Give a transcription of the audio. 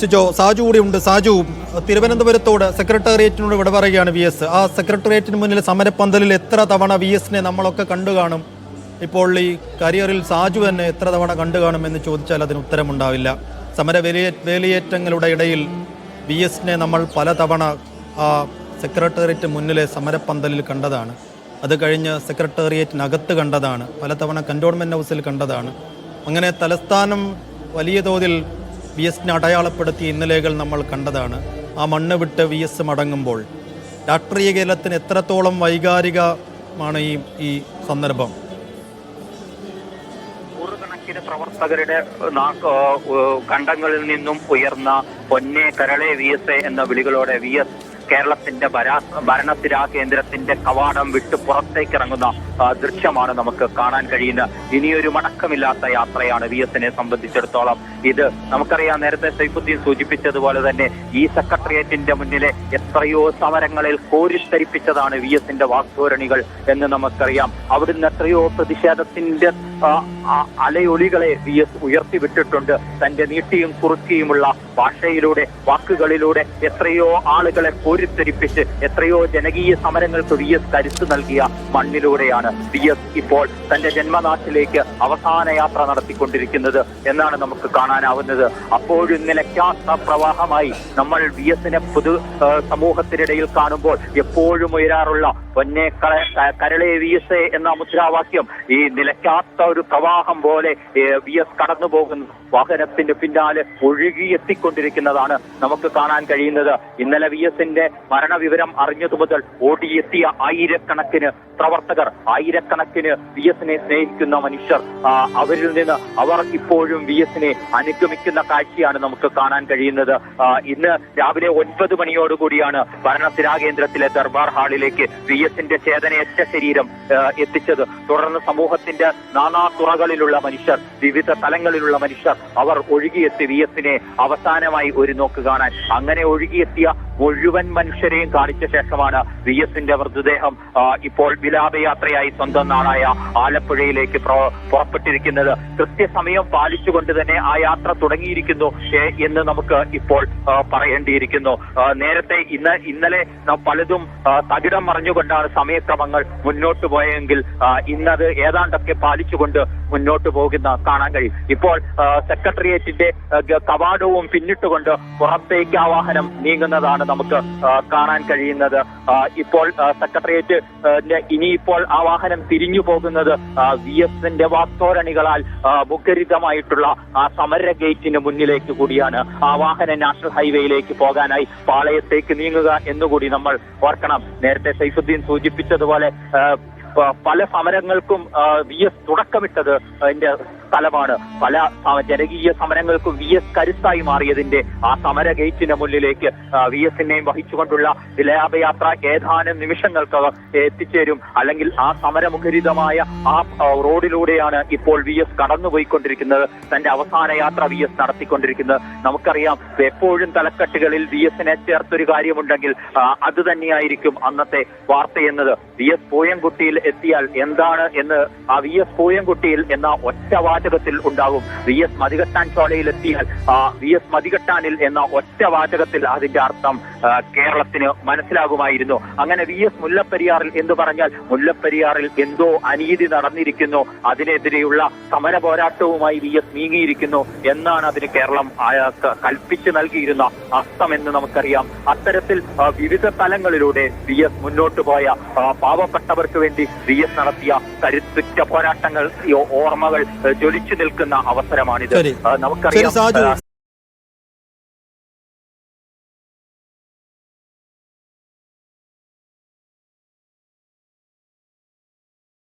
സിജോ സാജു കൂടി ഉണ്ട് സാജു തിരുവനന്തപുരത്തോട് സെക്രട്ടേറിയറ്റിനോട് ഇവിടെ പറയുകയാണ് വി എസ്. ആ സെക്രട്ടേറിയറ്റിന് മുന്നിൽ സമരപ്പന്തലിൽ എത്ര തവണ വി എസിനെ നമ്മളൊക്കെ കണ്ടു കാണും? ഇപ്പോൾ ഈ കരിയറിൽ സാജു തന്നെ എത്ര തവണ കണ്ടു കാണും എന്ന് ചോദിച്ചാൽ അതിന് ഉത്തരമുണ്ടാവില്ല. സമര വേലിയേ വേലിയേറ്റങ്ങളുടെ ഇടയിൽ വി എസിനെ നമ്മൾ പല തവണ ആ സെക്രട്ടേറിയറ്റ് മുന്നിലെ സമരപ്പന്തലിൽ കണ്ടതാണ്. അത് കഴിഞ്ഞ് സെക്രട്ടേറിയറ്റിനകത്ത് കണ്ടതാണ്. പലതവണ കന്റോൺമെന്റ് ഹൗസിൽ കണ്ടതാണ്. അങ്ങനെ തലസ്ഥാനം വലിയ തോതിൽ വി എസിനെ അടയാളപ്പെടുത്തിയ ഇന്നലെകൾ നമ്മൾ കണ്ടതാണ്. ആ മണ്ണ് വിട്ട് വി എസ് മടങ്ങുമ്പോൾ രാഷ്ട്രീയ കേരളത്തിന് എത്രത്തോളം വൈകാരികമാണ് ഈ ഈ സന്ദർഭം? പ്രവർത്തകരുടെ കണ്ടങ്ങളിൽ നിന്നും ഉയർന്ന പൊന്നെ കരളെ വി എസ് എന്ന വിളികളോടെ വി എസ് കേരളത്തിന്റെ ഭരണത്തിരാ കേന്ദ്രത്തിന്റെ കവാടം വിട്ട് പുറത്തേക്ക് ഇറങ്ങുന്ന ആ, ദൃശ്യമാണ് നമുക്ക് കാണാൻ കഴിയുന്ന ഇനിയൊരു മടക്കമില്ലാത്ത യാത്രയാണ് വി എസിനെ സംബന്ധിച്ചിടത്തോളം ഇത്. നമുക്കറിയാം നേരത്തെ സൈഫുദ്ദീൻ സൂചിപ്പിച്ചതുപോലെ തന്നെ ഈ സെക്രട്ടേറിയറ്റിന്റെ മുന്നിലെ എത്രയോ സമരങ്ങളിൽ കോരിത്തരിപ്പിച്ചതാണ് വി എസിന്റെ വാക്ധോരണികൾ എന്ന് നമുക്കറിയാം. അവിടുന്ന് എത്രയോ പ്രതിഷേധത്തിന്റെ അലയൊലികളെ വി എസ് ഉയർത്തിവിട്ടിട്ടുണ്ട്. തന്റെ നീട്ടിയും കുറുക്കിയുമുള്ള ഭാഷയിലൂടെ വാക്കുകളിലൂടെ എത്രയോ ആളുകളെ കോരിത്തരിപ്പിച്ച് എത്രയോ ജനകീയ സമരങ്ങൾക്ക് വി എസ് കരുത്ത് നൽകിയ മണ്ണിലൂടെയാണ് വി എസ് ഇപ്പോൾ തന്റെ ജന്മനാട്ടിലേക്ക് അവസാന യാത്ര നടത്തിക്കൊണ്ടിരിക്കുന്നത് എന്നാണ് നമുക്ക് കാണാനാവുന്നത്. അപ്പോഴും നിലയ്ക്കാത്ത പ്രവാഹമായി നമ്മൾ വി എസിനെ പൊതു സമൂഹത്തിനിടയിൽ കാണുമ്പോൾ എപ്പോഴും ഉയരാറുള്ള പൊന്നെ കരളേ വി എസ് എന്ന മുദ്രാവാക്യം ഈ നിലയ്ക്കാത്ത ഒരു പ്രവാഹം പോലെ വി എസ് കടന്നു പോകുന്നു. വാഹനത്തിന്റെ പിന്നാലെ ഒഴുകി എത്തിക്കൊണ്ടിരിക്കുന്നതാണ് നമുക്ക് കാണാൻ കഴിയുന്നത്. ഇന്നലെ വി എസിന്റെ മരണവിവരം അറിഞ്ഞതു മുതൽ ഓടിയെത്തിയ ആയിരക്കണക്കിന് പ്രവർത്തകർ ആയിരക്കണക്കിന് വി എസിനെ സ്നേഹിക്കുന്ന മനുഷ്യർ അവരിൽ നിന്ന് അവർ ഇപ്പോഴും വി എസിനെ അനുഗമിക്കുന്ന കാഴ്ചയാണ് നമുക്ക് കാണാൻ കഴിയുന്നത്. ഇന്ന് രാവിലെ ഒൻപത് മണിയോടുകൂടിയാണ് ഭരണസിരാ കേന്ദ്രത്തിലെ ദർബാർ ഹാളിലേക്ക് വി എസിന്റെ ചേതനയറ്റ ശരീരം എത്തിച്ചത്. തുടർന്ന് സമൂഹത്തിന്റെ നാനാ തുറകളിലുള്ള മനുഷ്യർ വിവിധ തലങ്ങളിലുള്ള മനുഷ്യർ അവർ ഒഴുകിയെത്തി വി എസിനെ അവസാനമായി ഒരു നോക്ക് കാണാൻ. അങ്ങനെ ഒഴുകിയെത്തിയ മുഴുവൻ മനുഷ്യരെയും കാണിച്ച ശേഷമാണ് വി എസിന്റെ മൃതദേഹം ഇപ്പോൾ വിലാപയാത്രയായി സ്വന്തം നാടായ ആലപ്പുഴയിലേക്ക് പുറപ്പെട്ടിരിക്കുന്നത്. കൃത്യസമയം പാലിച്ചുകൊണ്ട് തന്നെ ആ യാത്ര തുടങ്ങിയിരിക്കുന്നു എന്ന് നമുക്ക് ഇപ്പോൾ പറയേണ്ടിയിരിക്കുന്നു. നേരത്തെ ഇന്ന് ഇന്നലെ പലതും തകിടം മറിഞ്ഞുകൊണ്ടാണ് സമയക്രമങ്ങൾ മുന്നോട്ട് പോയെങ്കിൽ ഇന്നത് ഏതാണ്ടൊക്കെ പാലിച്ചുകൊണ്ട് മുന്നോട്ട് പോകുന്ന കാണാൻ കഴിയും. ഇപ്പോൾ സെക്രട്ടേറിയറ്റിന്റെ കവാടവും പിന്നിട്ടുകൊണ്ട് പുറത്തേക്ക് ആ വാഹനം നീങ്ങുന്നതാണ് നമുക്ക് കാണാൻ കഴിയുന്നത്. ഇപ്പോൾ സെക്രട്ടേറിയറ്റ് ഇനിയിപ്പോൾ ആ വാഹനം തിരിഞ്ഞു പോകുന്നത് വി എസിന്റെ വാക്തോരണികളാൽ മുഖരിതമായിട്ടുള്ള ആ സമര ഗേറ്റിന് മുന്നിലേക്ക് കൂടിയാണ്. ആ വാഹനം നാഷണൽ ഹൈവേയിലേക്ക് പോകാനായി പാളയത്തേക്ക് നീങ്ങുക എന്നുകൂടി നമ്മൾ ഓർക്കണം. നേരത്തെ സൈഫുദ്ദീൻ സൂചിപ്പിച്ചതുപോലെ പല സമരങ്ങൾക്കും വി എസ് തുടക്കമിട്ടത് അതിന്റെ സ്ഥലമാണ്. പല ജനകീയ സമരങ്ങൾക്കും വി എസ് കരുത്തായി മാറിയതിന്റെ ആ സമര ഗേറ്റിന് മുന്നിലേക്ക് വി എസിനെയും വഹിച്ചുകൊണ്ടുള്ള വിലാപയാത്ര ഏതാനും നിമിഷങ്ങൾക്ക് എത്തിച്ചേരും. അല്ലെങ്കിൽ ആ സമരമുഖരിതമായ ആ റോഡിലൂടെയാണ് ഇപ്പോൾ വി എസ് കടന്നുപോയിക്കൊണ്ടിരിക്കുന്നത്. തന്റെ അവസാന യാത്ര വി എസ് നടത്തിക്കൊണ്ടിരിക്കുന്നത്. നമുക്കറിയാം എപ്പോഴും തലക്കെട്ടുകളിൽ വി എസിനെ ചേർത്തൊരു കാര്യമുണ്ടെങ്കിൽ അത് തന്നെയായിരിക്കും അന്നത്തെ വാർത്തയെന്നത് വി എസ് പൂയംകുട്ടിയിൽ എത്തിയാൽ എന്താണ് എന്ന് ആ വി എസ് പൂയംകുട്ടിയിൽ എന്ന ഒറ്റ വാചകത്തിൽ ഉണ്ടാകും. വി എസ് മതികെട്ടാൻ ചോലയിൽ എത്തിയാൽ ആ വി എസ് മതികെട്ടാനിൽ എന്ന ഒറ്റ വാചകത്തിൽ അതിന്റെ അർത്ഥം കേരളത്തിന് മനസ്സിലാകുമായിരുന്നു. അങ്ങനെ വി എസ് മുല്ലപ്പെരിയാറിൽ എന്ന് പറഞ്ഞാൽ മുല്ലപ്പെരിയാറിൽ എന്തോ അനീതി നടന്നിരിക്കുന്നു. അതിനെതിരെയുള്ള സമര പോരാട്ടവുമായി വി എസ് നീങ്ങിയിരിക്കുന്നു എന്നാണ് അതിന് കേരളം കൽപ്പിച്ചു നൽകിയിരുന്ന അർത്ഥം എന്ന് നമുക്കറിയാം. അത്തരത്തിൽ വിവിധ തലങ്ങളിലൂടെ വി എസ് മുന്നോട്ട് പോയ പാവപ്പെട്ടവർക്ക് വേണ്ടി വി എസ് നടത്തിയ കരുത്തുറ്റ പോരാട്ടങ്ങൾ ഓർമ്മകൾ ജ്വലിച്ചു നിൽക്കുന്ന അവസരമാണിത്. നമുക്കറിയാം